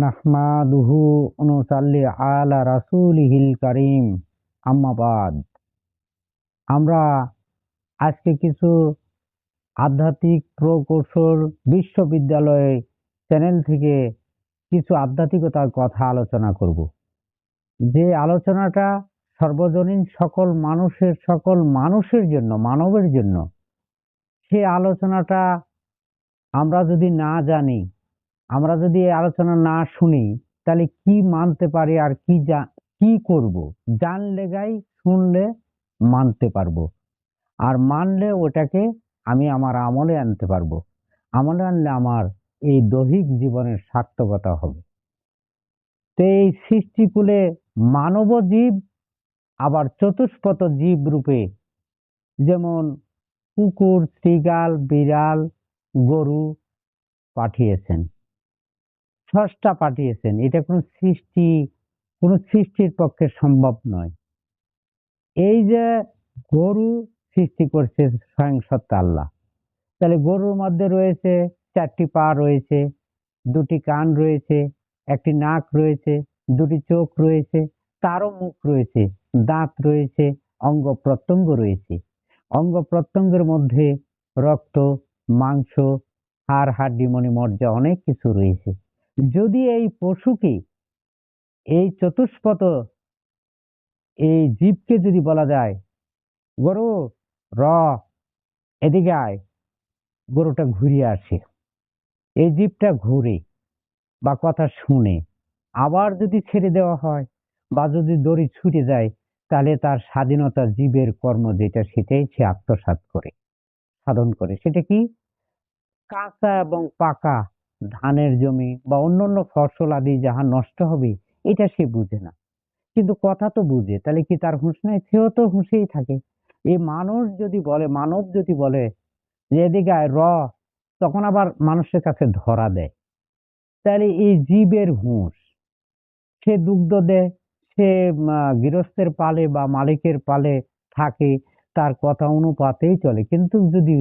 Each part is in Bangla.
নাহমাদুহু অনুসাল্লি আলা রাসূলিহিল কারীম। আম্মাবাদ আমরা আজকে কিছু আধ্যাত্মিক প্রকৌশল বিশ্ববিদ্যালয় চ্যানেল থেকে কিছু আধ্যাত্মিকতার কথা আলোচনা করব। যে আলোচনাটা সর্বজনীন সকল মানুষের সকল মানুষের জন্য, মানবের জন্য, সে আলোচনাটা আমরা যদি না জানি আমরা যদি আলোচনা না শুনি, তাহলে কি মানতে পারি আর কি জা- কি করব? জানলে গাই, শুনলে মানতে পারব। আর মানলে ওটাকে আমি আমার আমলে আনতে পারব। আমলে আনলে আমার এই দৈহিক জীবনের সার্থকতা হবে। তো এই সৃষ্টিকুলে মানব জীব, আবার চতুষ্পত জীব রূপে যেমন কুকুর শ্রীগাল বিড়াল, গরু পাঠিয়েছেন। স্রষ্টা পাঠিয়েছেন। এটা কোনো সৃষ্টি, কোনো সৃষ্টির পক্ষে সম্ভব নয়। এই যে গরু সৃষ্টি করছে স্বয়ং সত্তা আল্লাহ। তাহলে গরুর মধ্যে রয়েছে চারটি পা রয়েছে, দুটি কান রয়েছে, একটি নাক রয়েছে, দুটি চোখ রয়েছে, তারও মুখ রয়েছে, দাঁত রয়েছে, অঙ্গ প্রত্যঙ্গ রয়েছে। অঙ্গ প্রত্যঙ্গের মধ্যে রক্ত, মাংস, হাড়, হাড্ডি মণিমজ্জা অনেক কিছু রয়েছে। যদি এই পশুকে, এই চতুষ্পদ, এই জীবকে যদি বলা যায়, গরু, র, এদিকে আয়, গরুটা ঘুরিয়ে আসে। এই জীবটা ঘুরে বা কথা শুনে আবার যদি ছেড়ে দেওয়া হয় বা যদি দড়ি ছুটে যায়, তাহলে তার স্বাধীনতা জীবের কর্ম যেটা সেটাই সে আত্মসাৎ করে, সাধন করে। সেটা কি? কাঁচা এবং পাকা ধানের জমি বা অন্যান্য ফসল আদি যাহা নষ্ট হবে, এটা সে বুঝে না। কিন্তু কথা তো বুঝে, তাহলে কি তার হুঁশ নাই? সেও তো হুঁশেই থাকে। এই মানুষ যদি বলে, মানব যদি বলে যে এদিকে র, তখন আবার মানুষের কাছে ধরা দেয়। তাহলে এই জীবের হুঁশ, সে দুগ্ধ দেয়, সে গৃহস্থের পালে বা মালিকের পালে থাকে, তার কথা অনুপাতেই চলে। কিন্তু যদি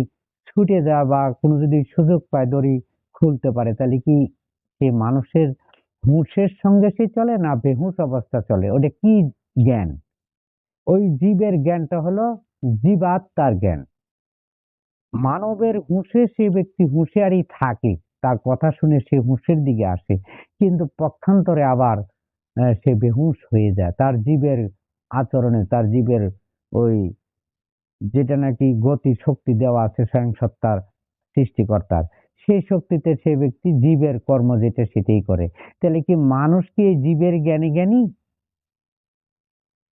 ছুটে যায় বা কোনো যদি সুযোগ পায় দড়ি খুলতে পারে, তাহলে কি সে মানুষের হুঁশের সঙ্গে সে চলে না বেহুশ অবস্থা চলে? ওটা কি জ্ঞান? ওই জীবের জ্ঞানটা হলো জীবাত্মার জ্ঞান। মানবের হুঁশে সে ব্যক্তি হুঁশিয়ারি থাকে, তার কথা শুনে সে হুঁশের দিকে আসে, কিন্তু পক্ষান্তরে আবার সে বেহুশ হয়ে যায়। তার জীবের আচরণে, তার জীবের ওই যেটা নাকি গতি শক্তি দেওয়া আছে স্বয়ং সত্তার সৃষ্টিকর্তার। সেই শক্তিতে সে ব্যক্তি জীবের কর্ম যেটা সেটাই করে। তাহলে কি মানুষ কি এই জীবের জ্ঞানী জ্ঞানী?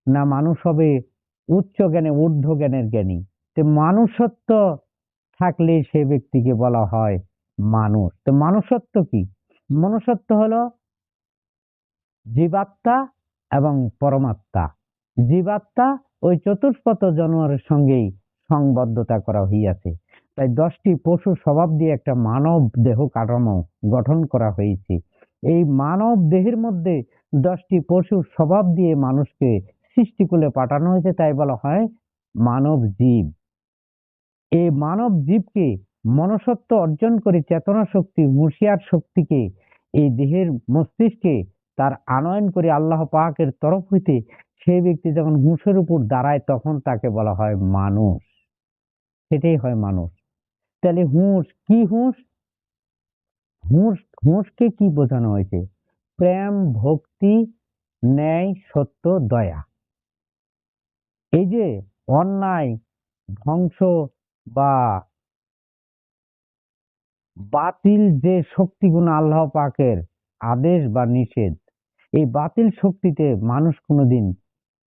না মানুষ হবে উচ্চ জ্ঞানে, ঊর্ধ্ব জ্ঞানের জ্ঞানী? তো মানুষত্ব থাকলে সে ব্যক্তিকে বলা হয় মানুষ। তো মানুষত্ব কি? মনুষ্যত্ব হলো জীবাত্মা এবং পরমাত্মা। জীবাত্মা ওই চতুষ্পদ জানোয়ারের সঙ্গেই সংবদ্ধতা করা হইয়াছে। তাই দশটি পশু স্বভাব দিয়ে একটা মানব দেহ কাঠামো গঠন করা হয়েছে। এই মানব দেহের মধ্যে দশটি পশুর স্বভাব দিয়ে মানুষকে সৃষ্টিকুলে পাঠানো হয়েছে, তাই বলা হয় মানব জীব। এই মানব জীবকে মনসত্ব অর্জন করে চেতনা শক্তি, হুঁশিয়ার শক্তিকে এই দেহের মস্তিষ্কে তার আনয়ন করে আল্লাহ পাকের তরফ হইতে সেই ব্যক্তি যখন হুঁশের উপর দাঁড়ায়, তখন তাকে বলা হয় মানুষ। সেটাই হয় মানুষ। তাহলে হুঁশ, কি হুঁশ? হুঁশ, হুঁশকে কি বোঝানো হয়েছে? প্রেম, ভক্তি, ন্যায়, সত্য, দয়া। এই যে অন্যায়, ধ্বংস বা বাতিল যে শক্তিগুলো আল্লাহ পাকের আদেশ বা নিষেধ, এই বাতিল শক্তিতে মানুষ কোনোদিন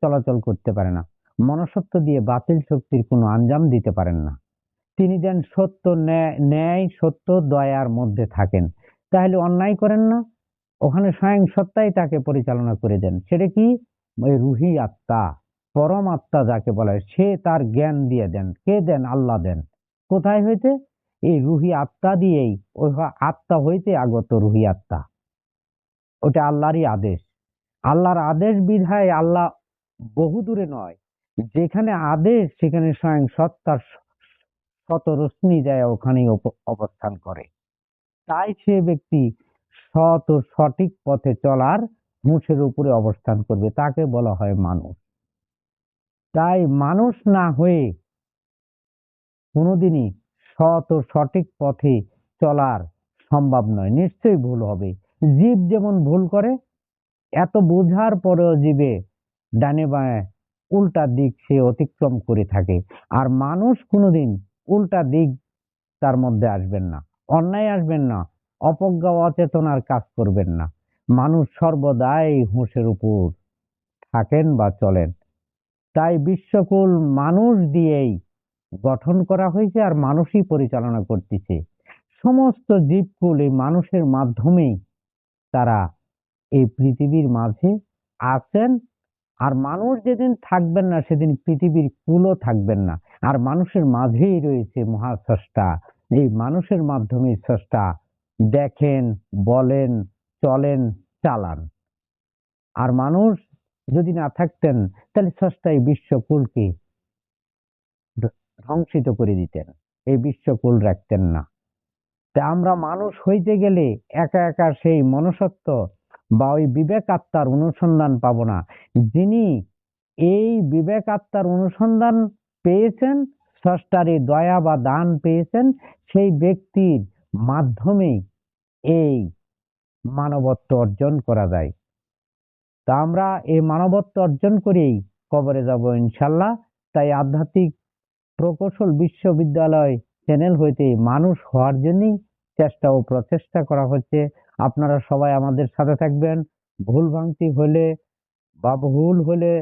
চলাচল করতে পারে না। মনসত্ব দিয়ে বাতিল শক্তির কোনো আঞ্জাম দিতে পারেন না। তিনি যেন সত্য ন্যায় সত্য, দয়ার মধ্যে থাকেন। তাহলে অন্যায় করেন না। ওখানে স্বয়ং সত্তাই তাকে পরিচালনা করে দেন। সেটা কি? ওই রুহি আত্মা, পরম আত্মা যাকে বলা সে তার জ্ঞান দিয়ে দেন। কে দেন? আল্লাহ দেন। কোথায় হইতে? এই রুহি আত্মা দিয়েই ওই আত্মা হইতে আগত রুহি আত্মা। ওটা আল্লাহরই আদেশ। আল্লাহর আদেশ বিধায় আল্লাহ বহু দূরে নয়। যেখানে আদেশ, সেখানে স্বয়ং সত্তার শত রশ্মি যায় ওখানেই উপ- অবস্থান করে। তাই সে ব্যক্তি সৎ ও সঠিক পথে চলার হুঁশের উপরে অবস্থান করবে, তাকে বলা হয় মানুষ। তাই মানুষ না হয়ে কোনোদিনই সৎ ও সঠিক পথে চলার সম্ভব নয়, নিশ্চয়ই ভুল হবে। জীব যেমন ভুল করে, এত বোঝার পরেও জীবে ডানে বাঁয়ে উল্টা দিক সে অতিক্রম করে থাকে। আর মানুষ কোনোদিন উল্টা দিক তার মধ্যে আসবেন না। অন্যায় আসবেন না অপজ্ঞা অচেতনার কাজ করবেন না। মানুষ সর্বদাই হুঁশের উপর থাকেন বা চলেন। তাই বিশ্বকুল মানুষ দিয়েই গঠন করা হয়েছে আর মানুষই পরিচালনা করতেছে। সমস্ত জীবকুল এই মানুষের মাধ্যমেই তারা এই পৃথিবীর মাঝে আছেন। আর মানুষ যেদিন থাকবেন না, সেদিন পৃথিবীর কুলও থাকবেন না। আর মানুষের মাঝেই রয়েছে মহাস্রষ্টা। এই মানুষের মাধ্যমে স্রষ্টা দেখেন, বলেন, চলেন, চালান। আর মানুষ যদি না থাকতেন, তাহলে স্রষ্টা এই বিশ্বকুলকে ধ্বংসিত করে দিতেন। এই বিশ্বকুল রাখতেন না। তা আমরা মানুষ হইতে গেলে একা একা সেই মনুষ্যত্ব বা ওই বিবেক আত্মার অনুসন্ধান পাবো না। যিনি এই বিবেক আত্মার অনুসন্ধান পেয়েছেন স্রষ্টার দয়া বা দান পেয়েছেন, সেই ব্যক্তির মাধ্যমেই এই মানবত্ব অর্জন করা যায়। তা আমরা এই মানবত্ব অর্জন করেই কবরে যাব ইনশাল্লাহ। তাই আধ্যাত্মিক প্রকৌশল বিশ্ববিদ্যালয় চ্যানেল হইতে মানুষ হওয়ার জন্যই চেষ্টা ও প্রচেষ্টা করা হচ্ছে। আপনারা সবাই আমাদের সাথে থাকবেন। ভুল ভ্রান্তি হলে বা ভুল হলে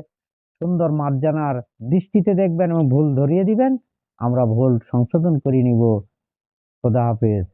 সুন্দর মার্জানার দৃষ্টিতে দেখবেন এবং ভুল ধরিয়ে দিবেন, আমরা ভুল সংশোধন করে নিব। খোদা হাফেজ।